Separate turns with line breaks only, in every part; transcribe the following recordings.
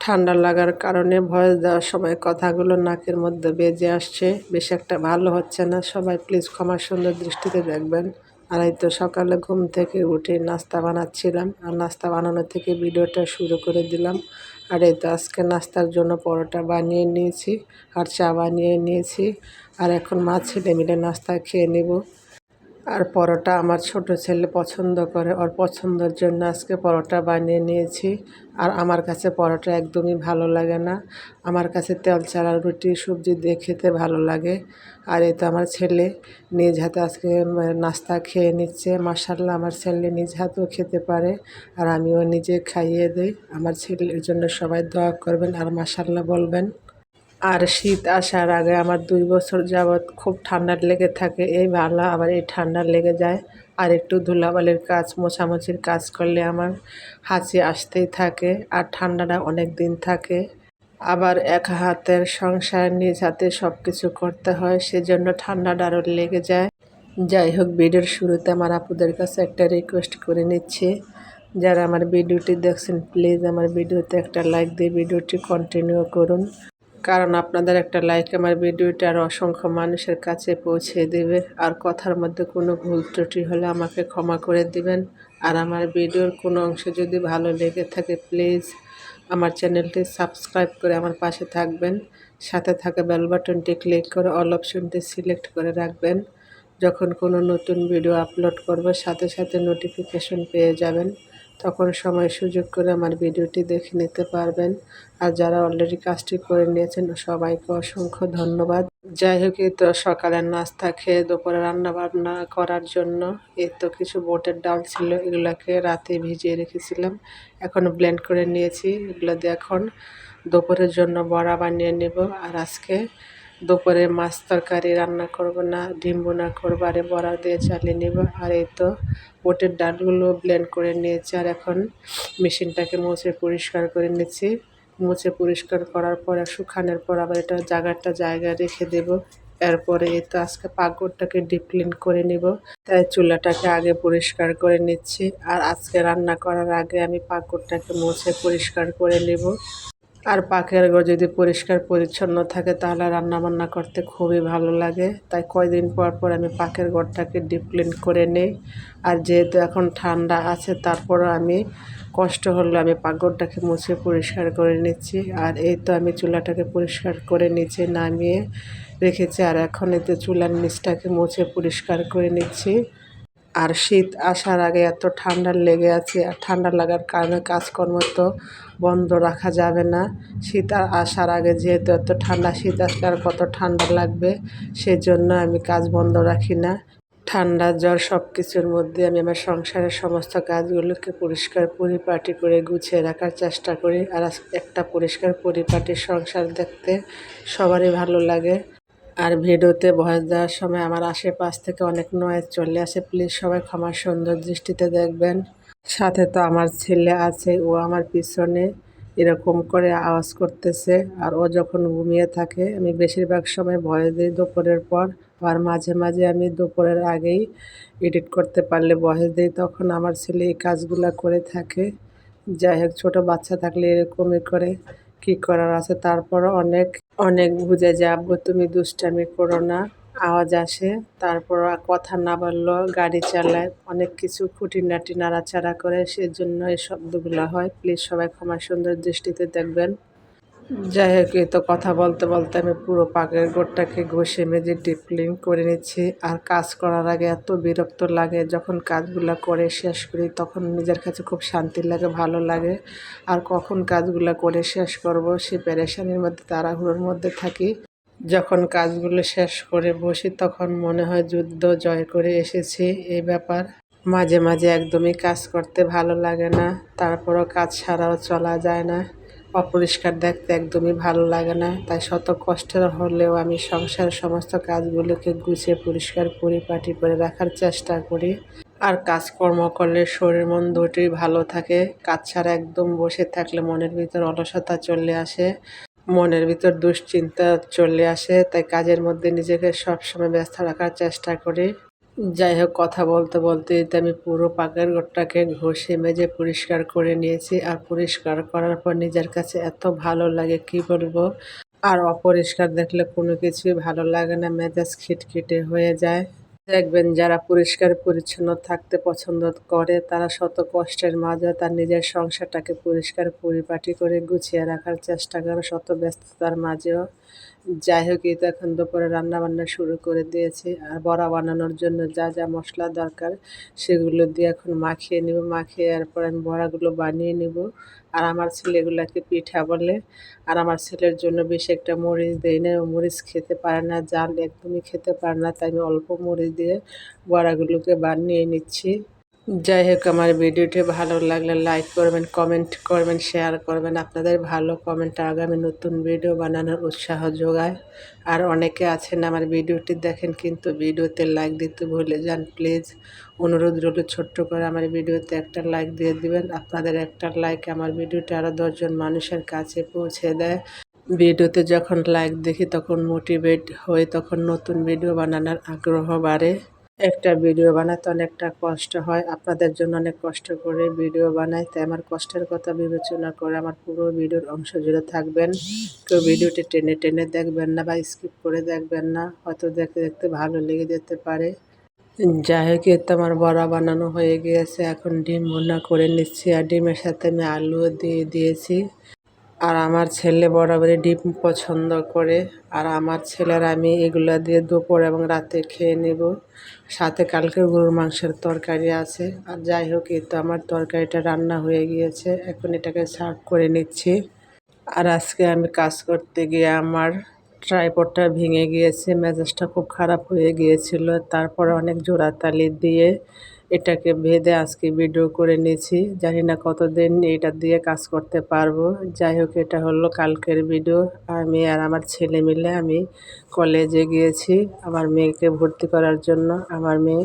ঠান্ডা লাগার কারণে ভয়েস দেওয়ার সময় কথাগুলো নাকের মধ্যে বেজে আসছে। বেশ একটা ভালো হচ্ছে না। সবাই প্লিজ ক্ষমা সুন্দর দৃষ্টিতে দেখবেন। আর এই তো সকালে ঘুম থেকে উঠে নাস্তা বানাচ্ছিলাম। আর নাস্তা বানানো থেকে ভিডিওটা শুরু করে দিলাম। আর এই তো আজকে নাস্তার জন্য পরোটা বানিয়ে নিয়েছি আর চা বানিয়ে নিয়েছি। আর এখন মা ছেলে মিলে নাস্তা খেয়ে নেব। আর পরোটা আমার ছোট ছেলে পছন্দ করে, ওর পছন্দের জন্য আজকে পরোটা বানিয়ে নিয়েছি। আর আমার কাছে পরোটা একদমই ভালো লাগে না। আমার কাছে তেল ছাড়া রুটি, সবজি দিয়ে খেতে ভালো লাগে। আর এই তো আমার ছেলে নিজ হাতে আজকে নাস্তা খেয়ে নিচ্ছে। মাসাল্লাহ আমার ছেলে নিজ হাতেও খেতে পারে। আর আমিও নিজে খাইয়ে দিই। আমার ছেলের জন্য সবাই দোয়া করবেন আর মাসাল্লাহ বলবেন। আর শীত আসার আগে আমার দুই বছর যাবৎ খুব ঠান্ডা লেগে থাকে। এই ভালো আবার এই ঠান্ডা লেগে যায়। আর একটু ধুলাবালির কাজ, মোছামুছির কাজ করলে আমার হাঁচি আসতেই থাকে আর ঠান্ডাটা অনেক দিন থাকে। আবার এক হাতের সংসার নিজ হাতে সব কিছু করতে হয়, সেজন্য ঠান্ডাটা আরও লেগে যায়। যাই হোক, ভিডিওর শুরুতে আমার আপুদের কাছে একটা রিকোয়েস্ট করে নিচ্ছি। যারা আমার ভিডিওটি দেখছেন প্লিজ আমার ভিডিওতে একটা লাইক দিয়ে ভিডিওটি কন্টিনিউ করুন। কারণ আপনাদের একটা লাইক আমার ভিডিওটা আর অসংখ্য মানুষের কাছে পৌঁছে দেবে। আর কথার মধ্যে কোনো ভুল ত্রুটি হলে আমাকে ক্ষমা করে দিবেন। আর আমার ভিডিওর কোনো অংশ যদি ভালো লেগে থাকে প্লিজ আমার চ্যানেলটি সাবস্ক্রাইব করে আমার পাশে থাকবেন। সাথে থাকা বেল বাটনটি ক্লিক করে অল অপশনটি সিলেক্ট করে রাখবেন। যখন কোনো নতুন ভিডিও আপলোড করব, সাথে সাথে নোটিফিকেশন পেয়ে যাবেন। তখন সময় সুযোগ করে আমার ভিডিওটি দেখে নিতে পারবেন। আর যারা অলরেডি কাজটি করে নিয়েছেন, সবাইকে অসংখ্য ধন্যবাদ। যাই হোক, এই তো সকালের নাস্তা খেয়ে দুপুরে রান্না বান্না করার জন্য এই তো কিছু বোটের ডাল ছিল, এগুলাকে রাতে ভিজিয়ে রেখেছিলাম। এখন ব্লেন্ড করে নিয়েছি, এগুলো দিয়ে এখন দুপুরের জন্য বড়া বানিয়ে নেব। আর আজকে দুপুরে মাছ তরকারি রান্না করব না ডিম বোনা করব, আরে বড়া দিয়ে চালিয়ে নেব। আর এই তো বোটের ডালগুলো ব্লেন্ড করে নিয়েছি আর এখন মেশিনটাকে মুছে পরিষ্কার করে নিচ্ছি। মুছে পরিষ্কার করার পর শুকানোর পর আবার এটা জায়গাটা জায়গায় রেখে দেব। এরপরে এই তো আজকে পাকড়টাকে ডিপ ক্লিন করে নিব। তাই চুলাটাকে আগে পরিষ্কার করে নিচ্ছি। আর আজকে রান্না করার আগে আমি পাকড়টাকে মুছে পরিষ্কার করে নেব। আর পাকের ঘর যদি পরিষ্কার পরিচ্ছন্ন থাকে, তাহলে রান্না বান্না করতে খুবই ভালো লাগে। তাই কয়দিন পর পর আমি পাকের ঘরটাকে ডিপ ক্লিন করে নিই। আর যেহেতু এখন ঠান্ডা আছে, তারপরও আমি কষ্ট হলো আমি পাকঘরটাকে মুছে পরিষ্কার করে নিচ্ছি। আর এই তো আমি চুলাটাকে পরিষ্কার করে নিচে নামিয়ে রেখেছি। আর এখন এতে চুলার নিচটাকে মুছে পরিষ্কার করে নিচ্ছি। আর শীত আসার আগে এত ঠান্ডা লেগে আছে, আর ঠান্ডা লাগার কারণে কাজকর্ম তো বন্ধ রাখা যাবে না। শীত আসার আগে যেহেতু এত ঠান্ডা, শীত আসলে আর কত ঠান্ডা লাগবে সেজন্য আমি কাজ বন্ধ রাখি না। ঠান্ডা, জ্বর সব কিছুর মধ্যে আমি আমার সংসারের সমস্ত কাজগুলোকে পরিষ্কার পরিপাটি করে গুছিয়ে রাখার চেষ্টা করি। আর একটা পরিষ্কার পরিপাটি সংসার দেখতে সবারই ভালো লাগে। আর ভিডিওতে ভয়েস দেওয়ার সময় আমার আশেপাশ থেকে অনেক নয়েজ চলে আসে। প্লিজ সবাই ক্ষমার সুন্দর দৃষ্টিতে দেখবেন। সাথে তো আমার ছেলে আছে, ও আমার পিছনে এরকম করে আওয়াজ করতেছে। আর ও যখন ঘুমিয়ে থাকে, আমি বেশিরভাগ সময় ভয় দিই দুপুরের পর। আর মাঝে মাঝে আমি দুপুরের আগেই এডিট করতে পারলে ভয়েস দিই, তখন আমার ছেলে এই কাজগুলো করে থাকে। যাই হোক, ছোটো বাচ্চা থাকলে এরকমই করে। কি করার আছে? তারপর অনেক অনেক বুঝে যে, আব্বু, তুমি দুষ্টামি করো না। আওয়াজ আসে, তারপর কথা না বলল গাড়ি চালায়, অনেক কিছু খুঁটিনাটি নাড়াচাড়া করে, সেজন্য এই শব্দগুলো হয়। প্লিজ সবাই ক্ষমা সুন্দর দৃষ্টিতে দেখবেন। যাই হোক, এই তো কথা বলতে বলতে আমি পুরো পাকের গোড়টাকে ঘষে মেজে ডিপলিং করে নিচ্ছি। আর কাজ করার আগে এত বিরক্ত লাগে, যখন কাজগুলো করে শেষ করি তখন নিজের কাছে খুব শান্তি লাগে, ভালো লাগে। আর কখন কাজগুলো করে শেষ করব সে প্যারেশানির মধ্যে, তাড়াহুড়োর মধ্যে থাকি। যখন কাজগুলো শেষ করে বসি তখন মনে হয় যুদ্ধ জয় করে এসেছি এই ব্যাপার। মাঝে মাঝে একদমই কাজ করতে ভালো লাগে না, তারপরও কাজ ছাড়াও চলা যায় না। অপরিষ্কার দেখতে একদমই ভালো লাগে না। তাই শত কষ্টের হলেও আমি সংসারের সমস্ত কাজগুলোকে গুছিয়ে পরিষ্কার পরিপাটি করে রাখার চেষ্টা করি। আর কাজকর্ম করলে শরীর মন দুটোই ভালো থাকে। কাজ ছাড়া একদম বসে থাকলে মনের ভিতর অলসতা চলে আসে। মনের ভিতর দুশ্চিন্তা চলে আসে। তাই কাজের মধ্যে নিজেকে সবসময় ব্যস্ত রাখার চেষ্টা করি। যাই হোক, কথা বলতে বলতে আমি পুরো পাকের ঘরটাকে ঘষে মেজে পরিষ্কার করে নিয়েছি। আর পরিষ্কার করার পর নিজের কাছে এত ভালো লাগে, কি বলব? আর অপরিষ্কার দেখলে কোনো কিছুই ভালো লাগে না, মেজাজ খিটখিটে হয়ে যায়। দেখবেন যারা পরিষ্কার পরিচ্ছন্ন থাকতে পছন্দ করে, তারা শত কষ্টের মাঝেও তার নিজের সংসারটাকে পরিষ্কার পরিপাটি করে গুছিয়ে রাখার চেষ্টা করে, শত ব্যস্ততার মাঝেও। যাই হোক, এই তো এখন দুপুরে রান্না বান্না শুরু করে দিয়েছি। আর বড়া বানানোর জন্য যা যা মশলা দরকার সেগুলো দিয়ে এখন মাখিয়ে নিব, মাখিয়ে এরপর আমি বড়াগুলো বানিয়ে নিব। আর আমার ছেলেগুলোকে পিঠা বলে, আর আমার ছেলের জন্য বেশি একটা মরিচ দেই না, ও মরিচ খেতে পারে না, জাল একদমই খেতে পারে না, তাই আমি অল্প মরিচ দিয়ে বড়াগুলোকে বানিয়ে নিচ্ছি। যাই হোক, আমার ভিডিওটি ভালো লাগলে লাইক করবেন কমেন্ট করবেন শেয়ার করবেন। আপনাদের ভালো কমেন্ট আগামী নতুন ভিডিও বানানোর উৎসাহ যোগায়। আর অনেকে আছেন আমার ভিডিওটি দেখেন, কিন্তু ভিডিওতে লাইক দিতে ভুলে যান। প্লিজ অনুরোধ রইল ছোট্ট করে আমার ভিডিওতে একটা লাইক দিয়ে দিবেন। আপনাদের একটা লাইক আমার ভিডিওটি আরও দশজন মানুষের কাছে পৌঁছে দেয়। ভিডিওতে যখন লাইক দেখি, তখন মোটিভেট হয়ে তখন নতুন ভিডিও বানানোর আগ্রহ বাড়ে। একটা ভিডিও বানাতে অনেকটা কষ্ট হয়। আপনাদের জন্য অনেক কষ্ট করে ভিডিও বানাই। তাই আমার কষ্টের কথা বিবেচনা করে আমার পুরো ভিডিওর অংশ জুড়ে থাকবেন। কেউ ভিডিওটি টেনে টেনে দেখবেন না বা স্কিপ করে দেখবেন না। হয়তো দেখতে দেখতে ভালো লেগে যেতে পারে। যাই হোক তো আমার বড়া বানানো হয়ে গিয়েছে। এখন ডিম ভুনা করে নিচ্ছি। আর ডিমের সাথে আমি আলুও দিয়ে দিয়েছি। আর আমার ছেলে বরাবরই ডিম পছন্দ করে। আর আমার ছেলের আমি এগুলো দিয়ে দুপুর এবং রাতে খেয়ে নেব। সাথে কালকের গরুর মাংসের তরকারি আছে। আর যাই হোক, এই তো আমার তরকারিটা রান্না হয়ে গিয়েছে। এখন এটাকে সার্ভ করে নিচ্ছি। আর আজকে আমি কাজ করতে গিয়ে আমার ট্রাইপডটা ভেঙে গিয়েছে। মেজাজটা খুব খারাপ হয়ে গিয়েছিল। তারপর অনেক জোড়াতালি দিয়ে এটাকে ভেদে আজকে ভিডিও করে নিয়েছি। জানি না কতদিন এটা দিয়ে কাজ করতে পারব। যাই হোক, এটা হলো কালকের ভিডিও। আমি আর আমার ছেলে মিলে আমি কলেজে গিয়েছি আমার মেয়েকে ভর্তি করার জন্য। আমার মেয়ে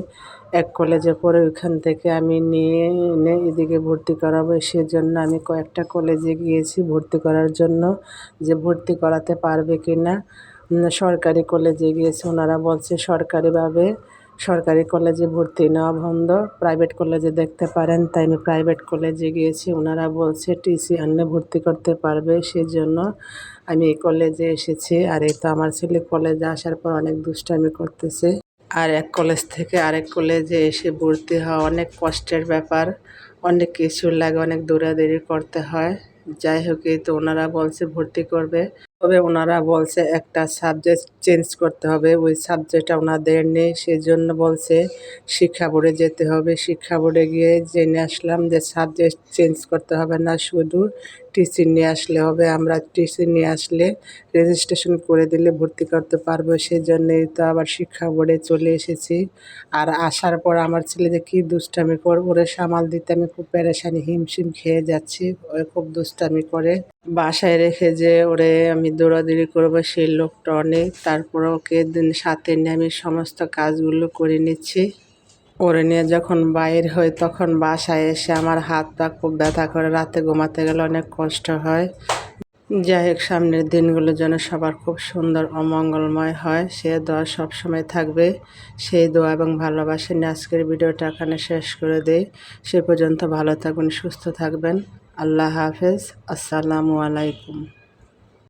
এক কলেজে পড়ে ওইখান থেকে আমি নিয়ে এনে এদিকে ভর্তি করাবো। সেজন্য আমি কয়েকটা কলেজে গিয়েছি ভর্তি করার জন্য। যে ভর্তি করাতে পারবে কি না সরকারি কলেজে গিয়েছে। ওনারা বলছে সরকারিভাবে সরকারি কলেজে ভর্তি নেওয়া বন্ধ। প্রাইভেট কলেজে দেখতে পারেন, তাই আমি প্রাইভেট কলেজে গিয়েছি। ওনারা বলছে, টিসি আনলে ভর্তি করতে পারবে, সেজন্য আমি এই কলেজে এসেছি। আর এই তো আমার ছেলে কলেজে আসার পর অনেক দুষ্টামি করতেছে। আর এক কলেজ থেকে আরেক কলেজে এসে ভর্তি হওয়া অনেক কষ্টের ব্যাপার। অনেক কিছু লাগে, অনেক দৌড়াদৌড়ি করতে হয়। যাই হোক, এই তো ওনারা বলছে ভর্তি করবে। তবে ওনারা বলছে একটা সাবজেক্ট চেঞ্জ করতে হবে। ওই সাবজেক্টটা ওনাদের নেই সেই জন্য বলছে শিক্ষা বোর্ডে যেতে হবে। শিক্ষা বোর্ডে গিয়ে জেনে আসলাম যে সাবজেক্ট চেঞ্জ করতে হবে না শুধু টিসি নিয়ে আসলে হবে, আমরা টিসি নিয়ে আসলে রেজিস্ট্রেশন করে দিলে ভর্তি করতে পারব। সেই জন্যই তো আবার শিক্ষা বোর্ডে চলে এসেছি। আর আসার পর আমার ছেলে যে কী দুষ্টামি কর, ওরে সামাল দিতে আমি খুব প্যারেশানি হিমশিম খেয়ে যাচ্ছি, ও খুব দুষ্টামি করে। বাসায় রেখে যে ওরে আমি দৌড়াদৌড়ি করব, সেই লোকটা অনেক, তারপর ওকে সাথে নিয়ে আমি সমস্ত কাজগুলো করে নিচ্ছি। করে নিয়ে যখন বাইর হই, তখন বাসায় এসে আমার হাত পা খুব ব্যথা করে, রাতে ঘুমাতে গেলে অনেক কষ্ট হয়। যাই হোক, সামনের দিনগুলো যেন সবার খুব সুন্দর অমঙ্গলময় হয়। সে দোয়া সবসময় থাকবে। সেই দোয়া এবং ভালোবাসা নিয়ে আজকের ভিডিওটা এখানে শেষ করে দেই। সে পর্যন্ত ভালো থাকবেন, সুস্থ থাকবেন। আল্লাহ হাফেজ। আসসালামু আলাইকুম।